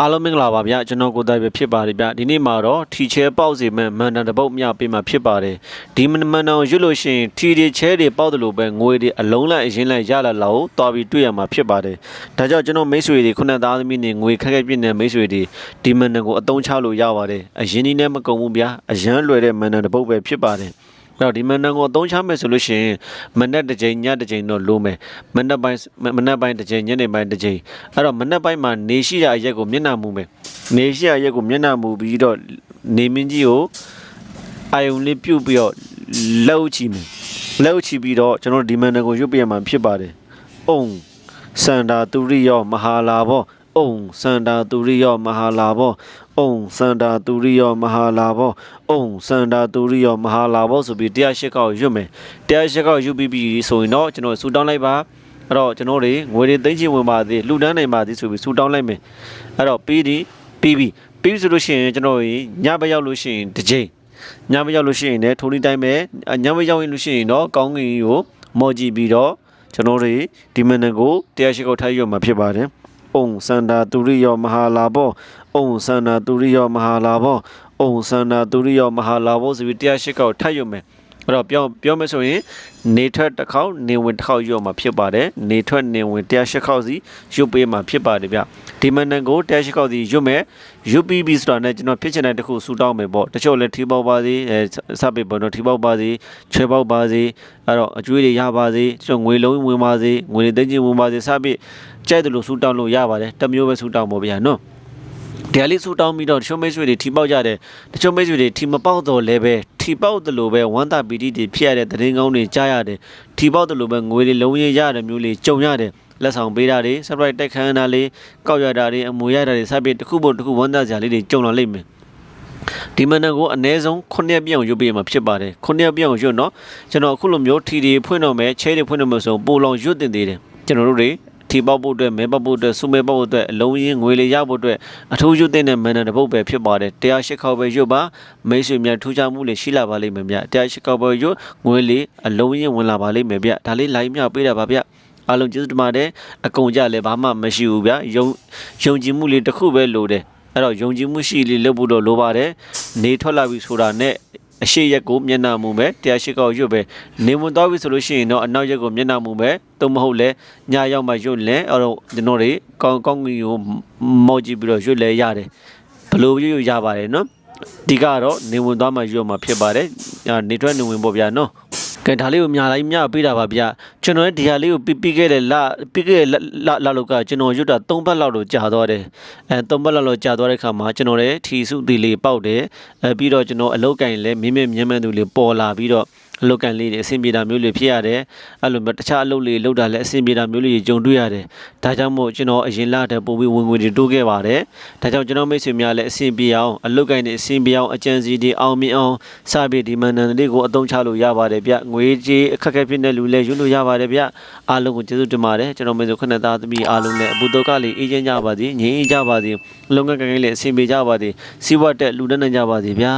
အားလုံးမင်္ဂလာပါဗျာကျွန်တော်ကိုသားပဲဖြစ်ပါတယ်ဗျာဒီနေ့မှာတော့ထီချဲပေါက်စီမဲ့မန်တန်တစ်ပုတ်မြပေးမှာဖြစ်ပါတယ်ဒီမန်တန်ရွတ်လို့ရှိရင်ထီတွေချဲတွေပေါက်တယ်လို့ပဲငွေတွေအလုံးလိုက်အရင်လိုက်ရလာလောက်တွားပြီးတွေ့ရမှာဖြစ်ပါတယ်ဒါကြောင့်ကျွန်တော်မိတ်ဆွေတွေခုနှစ်သားသမီးတွေငွေခက်ခက်ပြည့်နေမိတ်ဆွေတွေဒီမန်တန်ကိုအသုံးချလို့ရပါတယ်အရင်ဒီနဲ့မကုန်ဘူးဗျာအရန်လွယ်တဲ့မန်တန်တစ်ပုတ်ပဲဖြစ်ပါတယ်အဲ့ တော့ဒီမန်နန်ကိုအသုံးချမယ်ဆိုလို့ရှိရင်မနက်တစ်ချိန်ညတစ်ချိန်တော့လိုမယ်မနက်ပိုင်းမနက်ပိုင်းတစ်ချိန်ညနေပိုင်းတစ်ချိန်အဲ့တော့မနက်ပိုင်းမှာနေရှိတဲ့အရက်ကိုမျက်နှာမူမယ်နေရှိတဲ့အရက်ကိုမျက်နှာမူပြီးတော့နေမင်းကြီးကိုအာယုံလေးပြုတ်ပြီးတော့လှုပ်ချီမယ်လှုပ်ချီပြီးတော့ကျွန်တော်ဒီမန်နန်ကိုရွတ်ပြရမှာဖြစ်ပါတယ်အုံစန္ဒာသူရိယောမဟာလာဘော အုံစန္ဒာသူရိယောမဟာလာဘောအုံစန္ဒာသူရိယောမဟာလာဘောအုံစန္ဒာသူရိယောမဟာလာဘောဆိုပြီးတရားရှိခေါက်ရွတ်မယ်တရားရှိခေါက်ရွတ်ပြီးပြီဆိုရင်တော့ကျွန်တော်ဆူတောင်းလိုက်ပါအဲ့တော့ကျွန်တော်တွေငွေတွေသိမ့်ချင်ဝင်ပါသေးလှူဒန်းနိုင်ပါသေးဆိုပြီးဆူတောင်းလိုက်မယ်အဲ့တော့ပြီးဒီပြီးပြီပြီးပြီဆိုလို့ရှိရင်ကျွန်တော်ကြီးညဘက်ရောက်လို့ရှိရင်တစ်ချိန်ညဘက်ရောက်လို့ရှိရင်လည်းထိုးဒီတိုင်းပဲညဘက်ရောက်ရင်လို့ရှိရင်တော့ကောင်းကင်ကိုမော်ကြည့်ပြီးတော့ကျွန်တော်တွေဒီမန်နကိုတရားရှိခေါက်ထားရွတ်မှာဖြစ်ပါတယ် အုံစန္ဒာသူရိယောမဟာလာဘောအုံစန္ဒာသူရိယောမဟာလာဘောအုံစန္ဒာသူရိယောမဟာလာဘောဆိုပြီးတရားရှိခေါက်ထားရွတ်မယ် အဲ့တော့ပြောပြောမယ်ဆိုရင်နေထွက်တစ်ခေါက်နေဝင်တစ်ခေါက်ရွတ်မှာဖြစ်ပါတယ်နေထွက်နေဝင်တရားရှိခေါက်စီရွတ်ပေးမှာဖြစ်ပါတယ်ဗျဒီမန်နန်ကိုတရားရှိခေါက်စီရွတ်မယ်ရွတ်ပြီးပြီဆိုတာနဲ့ကျွန်တော်ဖြစ်ချင်တဲ့တစ်ခုဆူတောင်းမယ်ပေါ့တချို့လည်းထီပေါက်ပါစေအဲစပစ်ပေါ့နော်ထီပေါက်ပါစေချွဲပေါက်ပါစေအဲ့တော့အကျွေးတွေရပါစေတချို့ငွေလုံးဝင်ပါစေငွေတွေသိချင်းဝင်ပါစေစပစ်ကြိုက်တယ်လို့ဆူတောင်းလို့ရပါတယ်တစ်မျိုးပဲဆူတောင်းပေါ့ဗျာနော် ဒီအလေးဆူတောင်းပြီးတော့တချို့မိတ်ဆွေတွေထီပေါက်ကြတယ်တချို့မိတ်ဆွေတွေထီမပေါက်တော့လည်းပဲထီပေါက်တယ်လို့ပဲဝမ်းသာပီတိတွေဖြစ်ရတဲ့သတင်းကောင်းတွေကြားရတယ်ထီပေါက်တယ်လို့ပဲငွေတွေလုံးရရတဲ့မျိုးလေးကြုံရတယ်လက်ဆောင်ပေးတာတွေ surprise တိုက်ခန်းတာလေးကောက်ရတာတွေအမွေရတာတွေစပစ်တစ်ခုပို့တစ်ခုဝမ်းသာစရာလေးတွေကြုံလာလိမ့်မယ်ဒီမန်နကိုအနည်းဆုံး9ရက်ပြောင်းရွတ်ပေးမှာဖြစ်ပါတယ်9ရက်ပြောင်းရွတ်နော်ကျွန်တော်အခုလိုမျိုးထီတွေဖွင့်တော့မယ်ချဲတွေဖွင့်တော့မယ်ဆိုပိုလောင်ရွတ်တင်သေးတယ်ကျွန်တော်တို့တွေ ထီပေါက်ဖို့အတွက်မဲပေါက်ဖို့အတွက်စုမဲပေါက်ဖို့အတွက်အလုံးရင်းငွေလေးရဖို့အတွက်အထူးရွတ်တဲ့မန်နတစ်ပုတ်ပဲဖြစ်ပါတယ်တရားရှိခေါက်ပဲရွတ်ပါမိတ်ဆွေများထူးခြားမှုလေးရှိလာပါလိမ့်မယ်ဗျတရားရှိခေါက်ပဲရွတ်ငွေလေးအလုံးရင်းဝင်လာပါလိမ့်မယ်ဗျဒါလေးလိုက်မြပေးတာပါဗျအားလုံးကျေးဇူးတင်ပါတယ်အကုန်ကြလည်းဘာမှမရှိဘူးဗျယုံယုံကြည်မှုလေးတစ်ခုပဲလိုတယ်အဲ့တော့ယုံကြည်မှုရှိလေးလုပ်ဖို့တော့လိုပါတယ်နေထွက်လာပြီဆိုတာနဲ့ အရှိရက်ကိုမျက်နှာမူပဲတရားရှိကောက်ရွတ်ပဲနေဝင်သွားပြီဆိုလို့ရှိရင်တော့အနောက်ရက်ကိုမျက်နှာမူပဲသို့မဟုတ်လဲညရောက်မှရွတ်လဲအဲ့တော့ကျွန်တော်တွေကောင်းကောင်းကြီးကိုမော့ကြည့်ပြီးတော့ရွတ်လဲရတယ်ဘယ်လိုရွတ်ရွတ်ရပါတယ်နော်ဒီကတော့နေဝင်သွားမှရွတ်မှဖြစ်ပါတယ်အာနေထွက်နေဝင်ပေါ့ဗျာနော် ကဲဒါလေးကိုမြာလိုက်မြပေးတာပါဗျကျွန်တော်ဒီဟာလေးကိုပြီးပြီးခဲ့တဲ့လပြီးခဲ့တဲ့လလလောက်ကကျွန်တော်ရွတ်တာ၃ဘတ်လောက်တော့ကြာသွားတယ်အဲ၃ဘတ်လောက်လောက်ကြာသွားတဲ့ခါမှာကျွန်တော်လည်းထီစုသေးလေးပေါက်တယ်အဲပြီးတော့ကျွန်တော်အလုတ်ကင်လည်းမြင်းမြင်းမြင်းမြန်းသူလေးပေါ်လာပြီးတော့ အလုတ်ကန်လေးတွေအဆင်ပြေတာမျိုးလေးဖြစ်ရတယ်အဲ့လိုမျိုးတခြားအလုတ်လေးလောက်တာလည်းအဆင်ပြေတာမျိုးလေးကြုံတွေ့ရတယ်ဒါကြောင့်မို့ကျွန်တော်အရင်လတဲ့ပို့ပြီးဝင်ငွေတွေတိုးခဲ့ပါတယ်ဒါကြောင့်ကျွန်တော်မိတ်ဆွေများလည်းအဆင်ပြေအောင်အလုတ်ကန်တွေအဆင်ပြေအောင်အကြံစီတွေအောင်မြင်အောင်စပြီးဒီမန်နန်လေးကိုအသုံးချလို့ရပါတယ်ဗျငွေကြေးအခက်အခဲဖြစ်တဲ့လူလည်းယူလို့ရပါတယ်ဗျအားလုံးကိုကျေးဇူးတင်ပါတယ်ကျွန်တော်မိတ်ဆွေခဏသားသမီးအားလုံးလည်းအပူတော့ကလေးအေးချမ်းကြပါစေငြိမ်းအေးကြပါစေလုံငန်းကံကလေးလည်းအဆင်ပြေကြပါစေစီးပွားတက်လူတန်းနိုင်ကြပါစေဗျာ